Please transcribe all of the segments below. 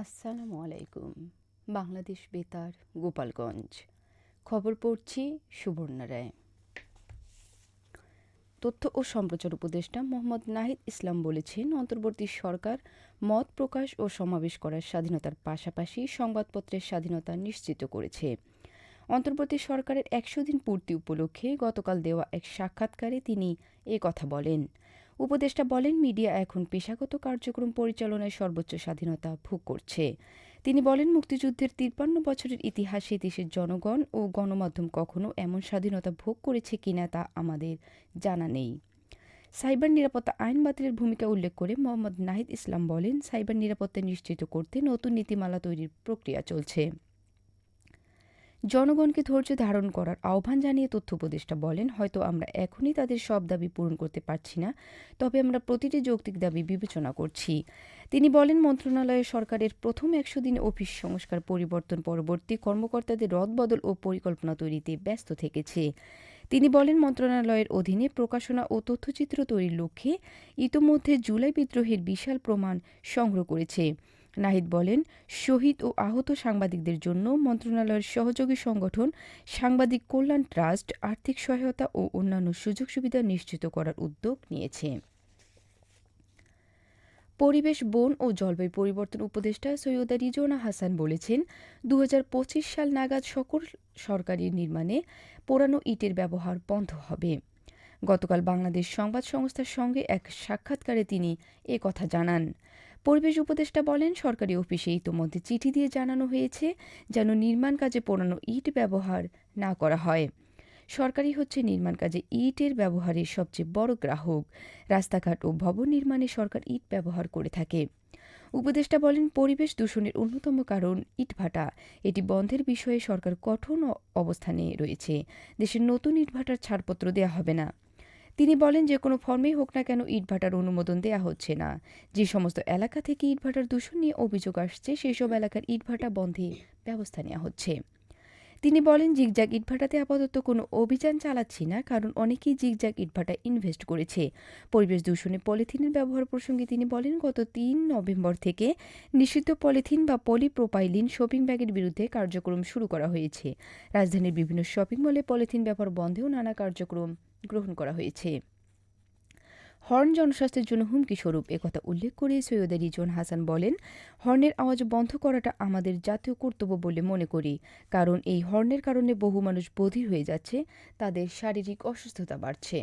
আসসালামু আলাইকুম, বাংলাদেশ বেতার, গোপালগঞ্জ। খবর পড়ছি সুবর্ণা রায়। তথ্য ও সম্প্রচার উপদেষ্টা মোহাম্মদ নাহিদ ইসলাম বলেছেন, অন্তর্বর্তী সরকার মত প্রকাশ ও সমাবেশ করার স্বাধীনতার পাশাপাশি সংবাদপত্রের স্বাধীনতা নিশ্চিত করেছে। অন্তর্বর্তী সরকারের একশো দিন পূর্তি উপলক্ষে গতকাল দেওয়া এক সাক্ষাৎকারে তিনি এ কথা বলেন। উপদেষ্টা বলেন, মিডিয়া এখন পেশাগত কার্যক্রম পরিচালনায় সর্বোচ্চ স্বাধীনতা ভোগ করছে। তিনি বলেন, মুক্তিযুদ্ধের তিপ্পান্ন বছরের ইতিহাসে দেশের জনগণ ও গণমাধ্যম কখনো এমন স্বাধীনতা ভোগ করেছে কিনা তা আমাদের জানা নেই। সাইবার নিরাপত্তা আইন বাতিলের ভূমিকা উল্লেখ করে মোহাম্মদ নাহিদ ইসলাম বলেন, সাইবার নিরাপত্তা নিশ্চিত করতে নতুন নীতিমালা তৈরির প্রক্রিয়া চলছে। জনগণকে ধৈর্য ধারণ করার আহ্বান জানিয়ে তথ্য উপদেষ্টা বলেন, হয়তো আমরা এখনই তাদের সব দাবি পূরণ করতে পারছি না, তবে আমরা প্রতিটি যৌক্তিক দাবি বিবেচনা করছি। তিনি বলেন, মন্ত্রণালয়ে সরকারের প্রথম একশো দিন অফিস সংস্কার পরিবর্তন পরবর্তী কর্মকর্তাদের রদবদল ও পরিকল্পনা তৈরিতে ব্যস্ত থেকেছে। তিনি বলেন, মন্ত্রণালয়ের অধীনে প্রকাশনা ও তথ্যচিত্র তৈরির লক্ষ্যে ইতোমধ্যে জুলাই বিদ্রোহের বিশাল প্রমাণ সংগ্রহ করেছে। নাহিদ বলেন, শহীদ ও আহত সাংবাদিকদের জন্য মন্ত্রণালয়ের সহযোগী সংগঠন, সাংবাদিক কল্যাণ ট্রাস্ট, আর্থিক সহায়তা ও অন্যান্য সুযোগ সুবিধা নিশ্চিত করার উদ্যোগ নিয়েছে। পরিবেশ, বন ও জলবায়ু পরিবর্তন উপদেষ্টা সৈয়দা রিজোনা হাসান বলেছেন দু হাজার পঁচিশ সাল নাগাদ সকল সরকারি নির্মাণে পোড়ানো ইটের ব্যবহার বন্ধ হবে। গতকাল বাংলাদেশ সংবাদ সংস্থার সঙ্গে এক সাক্ষাৎকারে তিনি এ কথা জানান। পরিবেশ উপদেষ্টা বলেন, সরকারি অফিসে ইতোমধ্যে চিঠি দিয়ে জানানো হয়েছে যেন নির্মাণ কাজে পোড়ানো ইট ব্যবহার না করা হয়। সরকারি হচ্ছে নির্মাণ কাজে ইটের ব্যবহারের সবচেয়ে বড় গ্রাহক। রাস্তাঘাট ও ভবন নির্মাণে সরকার ইট ব্যবহার করে থাকে। উপদেষ্টা বলেন, পরিবেশ দূষণের অন্যতম কারণ ইটভাটা। এটি বন্ধের বিষয়ে সরকার কঠোর অবস্থানে রয়েছে। দেশের নতুন ইটভাটার ছাড়পত্র দেওয়া হবে না। তিনি বলেন যে কোনো ফর্মেই হোক না কেন ইটভাটার অনুমোদন দেয়া হচ্ছে না। যে সমস্ত এলাকা থেকে ইটভাটার দূষণ নিয়ে অভিযোগ আসছে, সেসব এলাকার ইটভাটা বন্ধে ব্যবস্থা নেওয়া হচ্ছে। তিনি বলেন জিগজাগ ইটভাটাতে আপাতত কোনো অভিযান চালাচ্ছি না, কারণ অনেকেই জিগজাগ ইটভাটা ইনভেস্ট করেছে। পরিবেশ দূষণে পলিথিনের ব্যবহার প্রসঙ্গে তিনি বলেন, গত তিন নভেম্বর থেকে নিষিদ্ধ পলিথিন বা পলিপ্রোপাইলিন শপিং ব্যাগের বিরুদ্ধে কার্যক্রম শুরু করা হয়েছে। রাজধানীর বিভিন্ন শপিং মলে পলিথিন ব্যবহার বন্ধেও নানা কার্যক্রম গ্রহণ করা হয়েছে। হর্ন জনস্বাস্থ্যের জন্য হুমকি স্বরূপ। একথা উল্লেখ করে সৈয়দ রিজন হাসান বলেন, হর্নের আওয়াজ বন্ধ করাটা আমাদের জাতীয় কর্তব্য বলে মনে করি, কারণ এই হর্নের কারণে বহু মানুষ বধির হয়ে যাচ্ছে, তাদের শারীরিক অসুস্থতা বাড়ছে।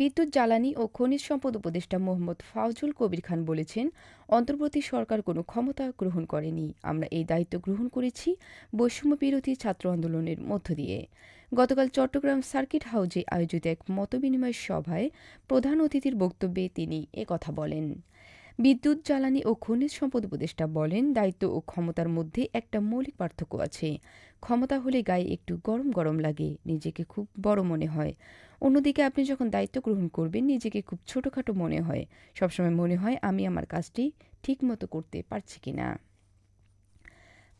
বিদ্যুৎ জ্বালানি ও খনিজ সম্পদ উপদেষ্টা মোহাম্মদ ফাউজুল কবির খান বলেছেন, অন্তর্বর্তী সরকার কোনো ক্ষমতা গ্রহণ করেনি। আমরা এই দায়িত্ব গ্রহণ করেছি বৈষম্য বিরোধী ছাত্র আন্দোলনের মধ্য দিয়ে। গতকাল চট্টগ্রাম সার্কিট হাউজে আয়োজিত এক মতবিনিময় সভায় প্রধান অতিথির বক্তব্যে তিনি একথা বলেন। বিদ্যুৎ, জ্বালানি ও খনিজ সম্পদ উপদেষ্টা বলেন, দায়িত্ব ও ক্ষমতার মধ্যে একটা মৌলিক পার্থক্য আছে। ক্ষমতা হলে গায়ে একটু গরম গরম লাগে, নিজেকে খুব বড় মনে হয়। অন্যদিকে আপনি যখন দায়িত্ব গ্রহণ করবেন, নিজেকে খুব ছোটোখাটো মনে হয়। সবসময় মনে হয়, আমি আমার কাজটি ঠিকমতো করতে পারছি কি না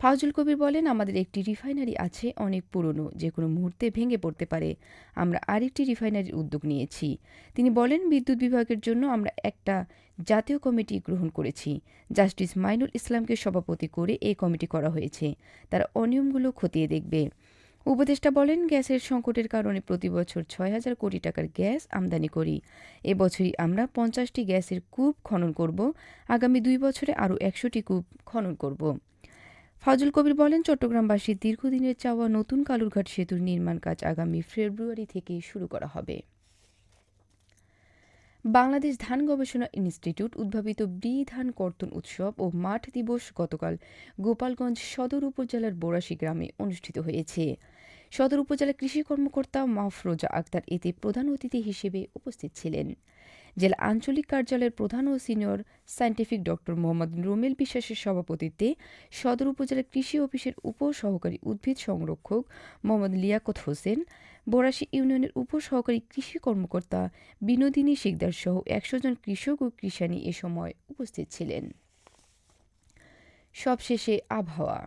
ফাউজুল কবির বলেন, আমাদের একটি রিফাইনারি আছে, অনেক পুরনো, যে কোনো মুহূর্তে ভেঙে পড়তে পারে। আমরা আরেকটি রিফাইনারির উদ্যোগ নিয়েছি। তিনি বলেন, বিদ্যুৎ বিভাগের জন্য আমরা একটা জাতীয় কমিটি গ্রহণ করেছি। জাস্টিস মাইনুল ইসলামকে সভাপতি করে এই কমিটি করা হয়েছে। তারা অনিয়মগুলো খতিয়ে দেখবে। উপদেষ্টা বলেন, গ্যাসের সংকটের কারণে প্রতি বছর ছয় হাজার কোটি টাকার গ্যাস আমদানি করি। এবছরই আমরা পঞ্চাশটি গ্যাসের কূপ খনন করব। আগামী দুই বছরে আরও একশোটি কূপ খনন করব। ফাজুল কবির বলেন চট্টগ্রামবাসীর দীর্ঘদিনের চাওয়া নতুন কালুরঘাট সেতুর নির্মাণ কাজ আগামী ফেব্রুয়ারি থেকে শুরু করা হবে। বাংলাদেশ ধান গবেষণা ইনস্টিটিউট উদ্ভাবিত বি ধান কর্তন উৎসব ও মাঠ দিবস গতকাল গোপালগঞ্জ সদর উপজেলার বোরাশি গ্রামে অনুষ্ঠিত হয়েছে। সদর উপজেলা কৃষি কর্মকর্তা মাহফরোজা আক্তার এতে প্রধান অতিথি হিসেবে উপস্থিত ছিলেন। জেলা আঞ্চলিক কার্যালয়ের প্রধান ও senior scientific doctor Mohammad Rumel বিশ্বাসের সভাপতিত্বে সদর উপজেলা কৃষি অফিসের উপ সহকারী উদ্ভিদ সংরক্ষক মোহাম্মদ লিয়াকত হোসেন, বরাশি ইউনিয়নের উপ সহকারী কৃষি কর্মকর্তা বিনোদিনী শিকদার সহ একশো জন কৃষক ও কৃষানী এ সময় উপস্থিত ছিলেন। সবশেষে আবহাওয়া।